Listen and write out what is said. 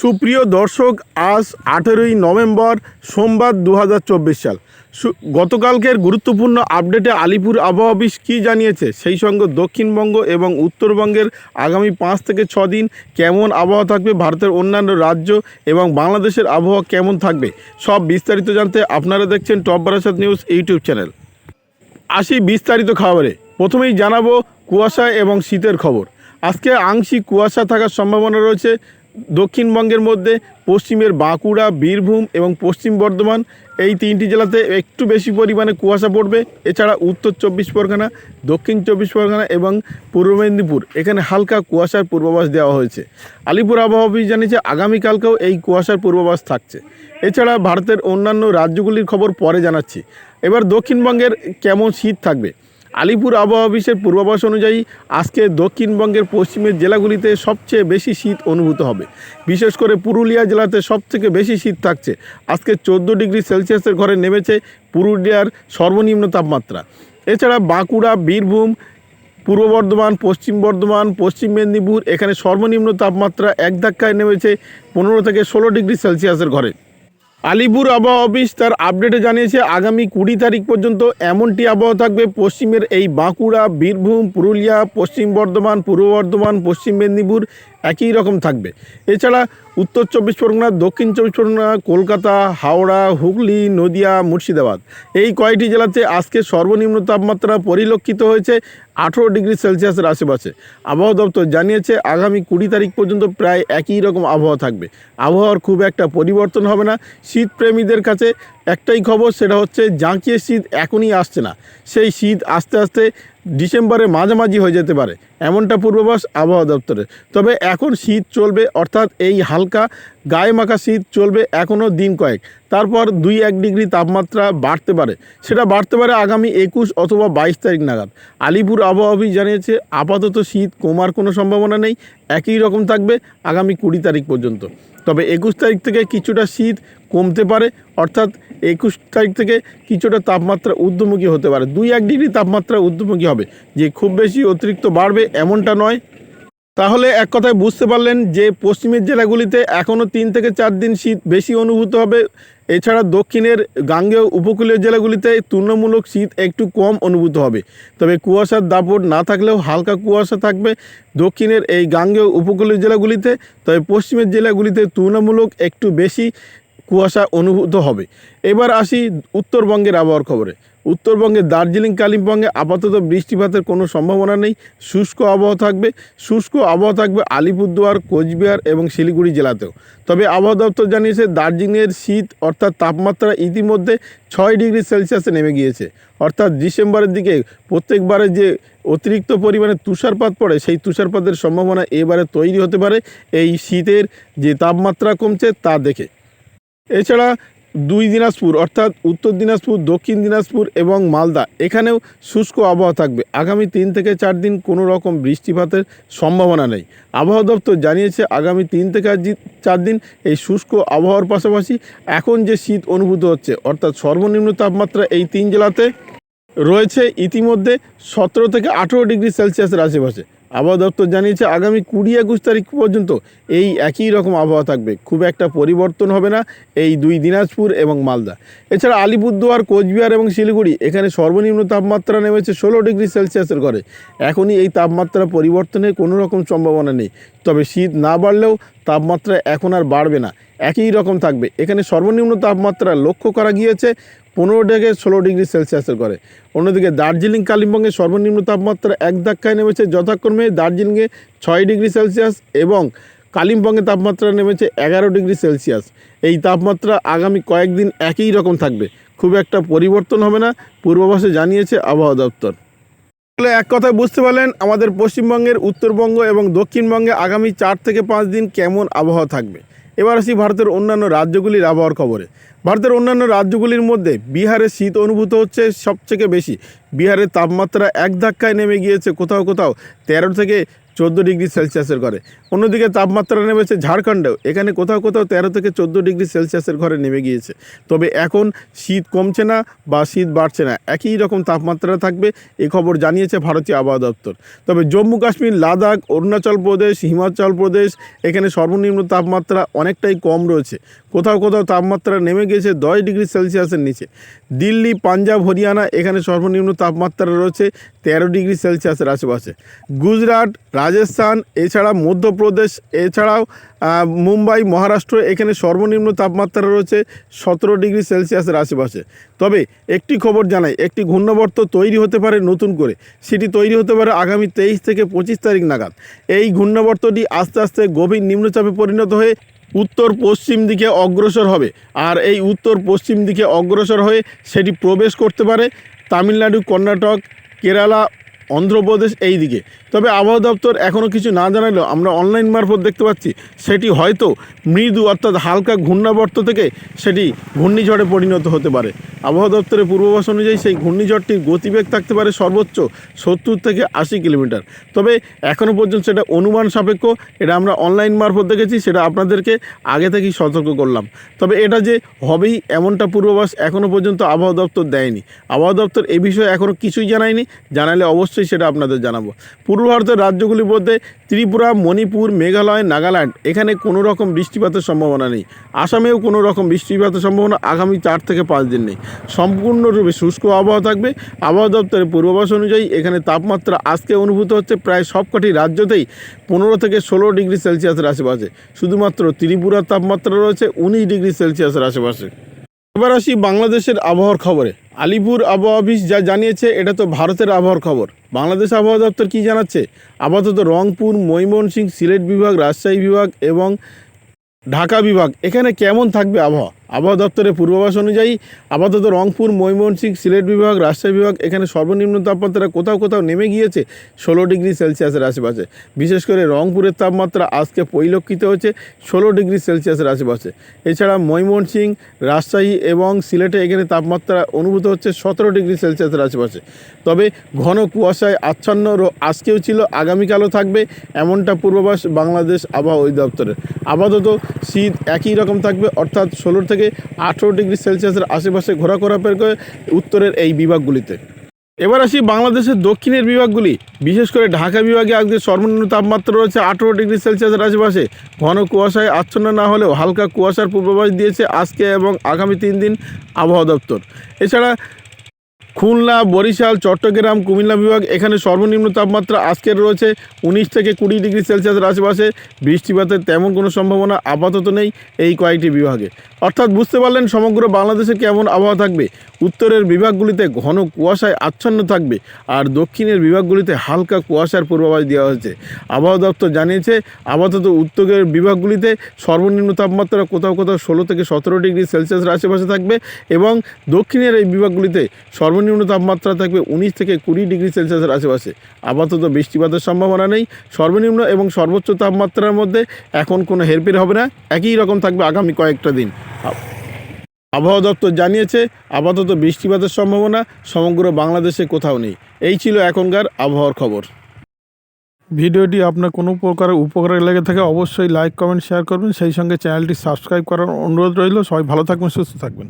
সুপ্রিয় দর্শক, আজ আঠেরোই নভেম্বর, সোমবার দু হাজার চব্বিশ সাল। গতকালকের গুরুত্বপূর্ণ আপডেটে আলিপুর আবহাওয়া অফিস কী জানিয়েছে? সেই সঙ্গে দক্ষিণবঙ্গ এবং উত্তরবঙ্গের আগামী পাঁচ থেকে ছ দিন কেমন আবহাওয়া থাকবে, ভারতের অন্যান্য রাজ্য এবং বাংলাদেশের আবহাওয়া কেমন থাকবে, সব বিস্তারিত জানতে আপনারা দেখছেন top Barasat news YouTube channel. আসি বিস্তারিত খাবারে। প্রথমেই জানাব কুয়াশা এবং শীতের খবর। আজকে আংশিক কুয়াশা থাকার সম্ভাবনা রয়েছে। দক্ষিণবঙ্গের মধ্যে, পশ্চিমের বাঁকুড়া, বীরভূম এবং পশ্চিম বর্ধমান এই তিনটি জেলাতে একটু বেশি পরিমাণে কুয়াশা পড়বে। এছাড়া উত্তর চব্বিশ পরগনা, দক্ষিণ চব্বিশ পরগনা এবং পূর্ব মেদিনীপুর, এখানে হালকা কুয়াশার পূর্বাভাস দেওয়া হয়েছে। আলিপুর আবহাওয়া অফিস জানিয়েছে, আগামীকালকেও এই কুয়াশার পূর্বাভাস থাকছে। এছাড়া ভারতের অন্যান্য রাজ্যগুলির খবর পরে জানাচ্ছি। এবার দক্ষিণবঙ্গের কেমন শীত থাকবে? আলিপুর আবহাওয়া অফিসের পূর্বাভাস অনুযায়ী আজকে দক্ষিণবঙ্গের পশ্চিমের জেলাগুলিতে সবচেয়ে বেশি শীত অনুভূত হবে। বিশেষ করে পুরুলিয়া জেলাতে সবথেকে বেশি শীত থাকছে। আজকে চোদ্দ ডিগ্রি সেলসিয়াসের ঘরে নেমেছে পুরুলিয়ার সর্বনিম্ন তাপমাত্রা। এছাড়া বাঁকুড়া, বীরভূম, পূর্ব বর্ধমান, পশ্চিম বর্ধমান, পশ্চিম মেদিনীপুর এখানে সর্বনিম্ন তাপমাত্রা এক ধাক্কায় নেমেছে পনেরো থেকে ষোলো ডিগ্রি সেলসিয়াসের ঘরে। আলিপুর আবহাওয়া অফিস তার আপডেটে জানিয়েছে, আগামী কুড়ি তারিখ পর্যন্ত এমনটি আবহাওয়া থাকবে পশ্চিমের এই বাঁকুড়া, বীরভূম, পুরুলিয়া, পশ্চিম বর্ধমান, পূর্ব বর্ধমান, পশ্চিম মেদিনীপুর একই রকম থাকবে। এছাড়া উত্তর চব্বিশ পরগনা, দক্ষিণ চব্বিশ পরগনা, কলকাতা, হাওড়া, হুগলি, নদিয়া, মুর্শিদাবাদ এই কয়টি জেলাতে আজকে সর্বনিম্ন তাপমাত্রা পরিলক্ষিত হয়েছে আঠেরো ডিগ্রি সেলসিয়াসের আশেপাশে। আবহাওয়া দপ্তর জানিয়েছে, আগামী কুড়ি তারিখ পর্যন্ত প্রায় একই রকম আবহাওয়া থাকবে। আবহাওয়ার খুব একটা পরিবর্তন হবে না। শীতপ্রেমীদের কাছে একটাই খবর, সেটা হচ্ছে, জাঁকিয়ে শীত এখনই আসছে না। সেই শীত আস্তে আস্তে ডিসেম্বরের মাঝামাঝি হয়ে যেতে পারে। এমনটা পূর্বাভাস আবহাওয়া দপ্তরের। তবে এখন শীত চলবে, অর্থাৎ এই হালকা গায়ে মাখা শীত চলবে এখনও দিন কয়েক। তারপর দুই এক ডিগ্রি তাপমাত্রা বাড়তে পারে। সেটা বাড়তে পারে আগামী একুশ অথবা বাইশ তারিখ নাগাদ। আলিপুর আবহাওয়া জানিয়েছে, আপাতত শীত কমার কোনো সম্ভাবনা নেই। একই রকম থাকবে আগামী কুড়ি তারিখ পর্যন্ত। তবে একুশ তারিখ থেকে কিছুটা শীত কমতে পারে, অর্থাৎ একুশ তারিখ থেকে কিছুটা তাপমাত্রা ঊর্ধ্বমুখী হতে পারে। দুই এক ডিগ্রি তাপমাত্রা ঊর্ধ্বমুখী হবে। যে খুব বেশি অতিরিক্ত বাড়বে এমনটা নয়। তাহলে এক কথায় বুঝতে পারলেন যে পশ্চিমের জেলাগুলিতে এখনও তিন থেকে চার দিন শীত বেশি অনুভূত হবে। এছাড়া দক্ষিণের গাঙ্গেয় উপকূলীয় জেলাগুলিতে তুলনামূলক শীত একটু কম অনুভূত হবে। তবে কুয়াশার দাপট না থাকলেও হালকা কুয়াশা থাকবে দক্ষিণের এই গাঙ্গেয় উপকূলীয় জেলাগুলিতে। তবে পশ্চিমের জেলাগুলিতে তুলনামূলক একটু বেশি কুয়াশা অনুভূত হবে। এবার আসি উত্তরবঙ্গের আবহাওয়ার খবরে। উত্তরবঙ্গের দার্জিলিং, কালিম্পংয়ে আপাতত বৃষ্টিপাতের কোনো সম্ভাবনা নেই। শুষ্ক আবহাওয়া থাকবে। শুষ্ক আবহাওয়া থাকবে আলিপুরদুয়ার, কোচবিহার এবং শিলিগুড়ি জেলাতেও। তবে আবহাওয়া দপ্তর জানিয়েছে, দার্জিলিংয়ের শীত অর্থাৎ তাপমাত্রা ইতিমধ্যে ছয় ডিগ্রি সেলসিয়াসে নেমে গিয়েছে। অর্থাৎ ডিসেম্বরের দিকে প্রত্যেকবারে যে অতিরিক্ত পরিমাণে তুষারপাত পড়ে, সেই তুষারপাতের সম্ভাবনা এবারে তৈরি হতে পারে এই শীতের যে তাপমাত্রা কমছে তা দেখে। এছাড়া দুই দিনাজপুর, অর্থাৎ উত্তর দিনাজপুর, দক্ষিণ দিনাজপুর এবং মালদা। এখানেও শুষ্ক আবহাওয়া থাকবে। আগামী তিন থেকে চার দিন কোনো রকম বৃষ্টিপাতের সম্ভাবনা নেই। আবহাওয়া দপ্তর জানিয়েছে, আগামী তিন থেকে চার দিন এই শুষ্ক আবহাওয়ার পাশাপাশি এখন যে শীত অনুভূত হচ্ছে, অর্থাৎ সর্বনিম্ন তাপমাত্রা এই তিন জেলাতে রয়েছে, ইতিমধ্যে সতেরো থেকে আঠেরো ডিগ্রি সেলসিয়াসের আশেপাশে। আবহাওয়া দপ্তর জানিয়েছে, আগামী কুড়ি একুশ তারিখ পর্যন্ত এই একই রকম আবহাওয়া থাকবে। খুব একটা পরিবর্তন হবে না এই দুই দিনাজপুর এবং মালদা। এছাড়া আলিপুরদুয়ার, কোচবিহার এবং শিলিগুড়ি এখানে সর্বনিম্ন তাপমাত্রা নেমেছে ষোলো ডিগ্রি সেলসিয়াসের ঘরে। এখনই এই তাপমাত্রা পরিবর্তনের কোনো রকম সম্ভাবনা নেই। তবে শীত না বাড়লেও তাপমাত্রা এখন আর বাড়বে না। একই রকম থাকবে। এখানে সর্বনিম্ন তাপমাত্রা লক্ষ্য করা গিয়েছে পনেরো থেকে ষোলো ডিগ্রি সেলসিয়াসের করে অন্যদিকে দার্জিলিং কালিম্পংয়ে সর্বনিম্ন তাপমাত্রা এক ধাক্কায় নেমেছে, যথাক্রমে দার্জিলিংয়ে ছয় ডিগ্রি সেলসিয়াস এবং কালিম্পংয়ে তাপমাত্রা নেমেছে এগারো ডিগ্রি সেলসিয়াস। এই তাপমাত্রা আগামী কয়েকদিন একই রকম থাকবে। খুব একটা পরিবর্তন হবে না, পূর্বাভাসে জানিয়েছে আবহাওয়া দপ্তর। তাহলে এক কথায় বুঝতে পারলেন, আমাদের পশ্চিমবঙ্গের উত্তরবঙ্গ এবং দক্ষিণবঙ্গে আগামী চার থেকে পাঁচ দিন কেমন আবহাওয়া থাকবে। এবার আসি ভারতের অন্যান্য রাজ্যগুলির আবহাওয়ার খবরে। ভারতের অন্যান্য রাজ্যগুলির মধ্যে বিহারে শীত অনুভূত হচ্ছে সবথেকে বেশি। বিহারের তাপমাত্রা এক ধাক্কায় নেমে গিয়েছে কোথাও কোথাও তেরো থেকে চোদ্দ ডিগ্রি সেলসিয়াসের ঘরে। অন্যদিকে তাপমাত্রা নেমেছে ঝাড়খণ্ডেও। এখানে কোথাও কোথাও তেরো থেকে চোদ্দ ডিগ্রি সেলসিয়াসের ঘরে নেমে গিয়েছে। তবে এখন শীত কমছে না বা শীত বাড়ছে না। একই রকম তাপমাত্রা থাকবে এ খবর জানিয়েছে ভারতীয় আবহাওয়া দপ্তর। তবে জম্মু কাশ্মীর, লাদাখ, অরুণাচল প্রদেশ, হিমাচল প্রদেশ এখানে সর্বনিম্ন তাপমাত্রা অনেকটাই কম রয়েছে। কোথাও কোথাও তাপমাত্রা নেমে গিয়েছে দশ ডিগ্রি সেলসিয়াসের নিচে। দিল্লি, পাঞ্জাব, হরিয়ানা এখানে সর্বনিম্ন তাপমাত্রা রয়েছে তেরো ডিগ্রি সেলসিয়াসের আশেপাশে। গুজরাট, রাজস্থান, এছাড়া মধ্যপ্রদেশ, এছাড়াও মুম্বাই, মহারাষ্ট্র, এখানে সর্বনিম্ন তাপমাত্রা রয়েছে সতেরো ডিগ্রি সেলসিয়াসের আশেপাশে। তবে একটি খবর জানাই, একটি ঘূর্ণবর্ত তৈরি হতে পারে নতুন করে। সেটি তৈরি হতে পারে আগামী তেইশ থেকে পঁচিশ তারিখ নাগাদ। এই ঘূর্ণবর্তটি আস্তে আস্তে গভীর নিম্নচাপে পরিণত হয়ে উত্তর পশ্চিম দিকে অগ্রসর হবে। আর এই উত্তর পশ্চিম দিকে অগ্রসর হয়ে সেটি প্রবেশ করতে পারে তামিলনাড়ু, কর্ণাটক केराला অন্ধ্রপ্রদেশ এই দিকে তবে আবহাওয়া দপ্তর এখনও কিছু না জানালেও আমরা অনলাইন মারফত দেখতে পাচ্ছি, সেটি হয়তো মৃদু অর্থাৎ হালকা ঘূর্ণাবর্ত থেকে সেটি ঘূর্ণিঝড়ে পরিণত হতে পারে। আবহাওয়া দপ্তরের পূর্বাভাস অনুযায়ী সেই ঘূর্ণিঝড়টির গতিবেগ থাকতে পারে সর্বোচ্চ সত্তর থেকে আশি কিলোমিটার। তবে এখনও পর্যন্ত সেটা অনুমান সাপেক্ষ, এটা আমরা অনলাইন মারফত দেখেছি, সেটা আপনাদেরকে আগে থেকেই সতর্ক করলাম। তবে এটা যে হবেই এমনটা পূর্বাভাস এখনও পর্যন্ত আবহাওয়া দপ্তর দেয়নি। আবহাওয়া দপ্তর এ বিষয়ে এখনও কিছুই জানায়নি, জানালে অবশ্যই সেটা আপনাদের জানাব। পূর্ব ভারতের রাজ্যগুলির মধ্যে ত্রিপুরা, মণিপুর, মেঘালয়, নাগাল্যান্ড। এখানে কোনো রকম বৃষ্টিপাতের সম্ভাবনা নেই। আসামেও কোনো রকম বৃষ্টিপাতের সম্ভাবনা আগামী চার থেকে পাঁচ দিন নেই। সম্পূর্ণরূপে শুষ্ক আবহাওয়া থাকবে। আবহাওয়া দপ্তরের পূর্বাভাস অনুযায়ী এখানে তাপমাত্রা আজকে অনুভূত হচ্ছে প্রায় সবকটি রাজ্যতেই পনেরো থেকে ষোলো ডিগ্রি সেলসিয়াসের আশেপাশে। শুধুমাত্র ত্রিপুরার তাপমাত্রা রয়েছে উনিশ ডিগ্রি সেলসিয়াসের আশেপাশে। এবার আসি বাংলাদেশের আবহাওয়ার খবরে। আলিপুর আবহাওয়া অফিস যা জানিয়েছে, এটা তো ভারতের আবহাওয়ার খবর। বাংলাদেশ আবহাওয়া দপ্তর কী জানাচ্ছে? আপাতত রংপুর, ময়মনসিংহ, সিলেট বিভাগ, রাজশাহী বিভাগ এবং ঢাকা বিভাগ। এখানে কেমন থাকবে আবহাওয়া? আবহাওয়া দপ্তরের পূর্বাভাস অনুযায়ী আপাতত রংপুর, ময়মনসিংহ, সিলেট বিভাগ, রাজশাহী বিভাগ এখানে সর্বনিম্ন তাপমাত্রা কোথাও কোথাও নেমে গিয়েছে ষোলো ডিগ্রি সেলসিয়াসের আশেপাশে। বিশেষ করে রংপুরের তাপমাত্রা আজকে পরিলক্ষিত হচ্ছে ষোলো ডিগ্রি সেলসিয়াসের আশেপাশে। এছাড়া ময়মনসিংহ, রাজশাহী এবং সিলেটে এখানে তাপমাত্রা অনুভূত হচ্ছে সতেরো ডিগ্রি সেলসিয়াসের আশেপাশে। তবে ঘন কুয়াশায় আচ্ছন্ন আজকেও ছিল, আগামীকালও থাকবে এমনটা পূর্বাভাস বাংলাদেশ আবহাওয়া অধিদপ্তরের। আপাতত শীত একই রকম থাকবে, অর্থাৎ ষোলো থেকে আঠেরো ডিগ্রি সেলসিয়াসের আশেপাশে ঘোরাঘোরা বের করে উত্তরের এই বিভাগগুলিতে। এবার আসি বাংলাদেশের দক্ষিণের বিভাগগুলি। বিশেষ করে ঢাকা বিভাগে আজকে সর্বনিম্ন তাপমাত্রা রয়েছে আঠেরো ডিগ্রি সেলসিয়াসের আশেপাশে। ঘন কুয়াশায় আচ্ছন্ন না হলেও হালকা কুয়াশার পূর্বাভাস দিয়েছে আজকে এবং আগামী তিন দিন আবহাওয়া দপ্তর। এছাড়া খুলনা, বরিশাল, চট্টগ্রাম, কুমিল্লা বিভাগ, এখানে সর্বনিম্ন তাপমাত্রা আজকের রয়েছে উনিশ থেকে কুড়ি ডিগ্রি সেলসিয়াসের আশেপাশে। বৃষ্টিপাতের তেমন কোনো সম্ভাবনা আপাতত নেই এই কয়েকটি বিভাগে। অর্থাৎ বুঝতে পারলেন সমগ্র বাংলাদেশে কেমন আবহাওয়া থাকবে। উত্তরের বিভাগগুলিতে ঘন কুয়াশায় আচ্ছন্ন থাকবে আর দক্ষিণের বিভাগগুলিতে হালকা কুয়াশার পূর্বাভাস দেওয়া হয়েছে। আবহাওয়া দপ্তর জানিয়েছে, আপাতত উত্তরের বিভাগগুলিতে সর্বনিম্ন তাপমাত্রা কোথাও কোথাও ষোলো থেকে সতেরো ডিগ্রি সেলসিয়াসের আশেপাশে থাকবে এবং দক্ষিণের এই বিভাগগুলিতে সর্বনিম্ন তাপমাত্রা থাকবে উনিশ থেকে কুড়ি ডিগ্রি সেলসিয়াসের আশেপাশে। আপাতত বৃষ্টিপাতের সম্ভাবনা নেই। সর্বনিম্ন এবং সর্বোচ্চ তাপমাত্রার মধ্যে এখন কোনো হেরফের হবে না। একই রকম থাকবে আগামী কয়েকটা দিন। আবহাওয়া দপ্তর জানিয়েছে, আপাতত বৃষ্টিপাতের সম্ভাবনা সমগ্র বাংলাদেশে কোথাও নেই। এই ছিল এখনকার আবহাওয়ার খবর। ভিডিওটি আপনার কোনো প্রকার উপকারে লেগে থাকে অবশ্যই লাইক, কমেন্ট, শেয়ার করবেন। সেই সঙ্গে চ্যানেলটি সাবস্ক্রাইব করার অনুরোধ রইল। সবাই ভালো থাকবেন, সুস্থ থাকবেন।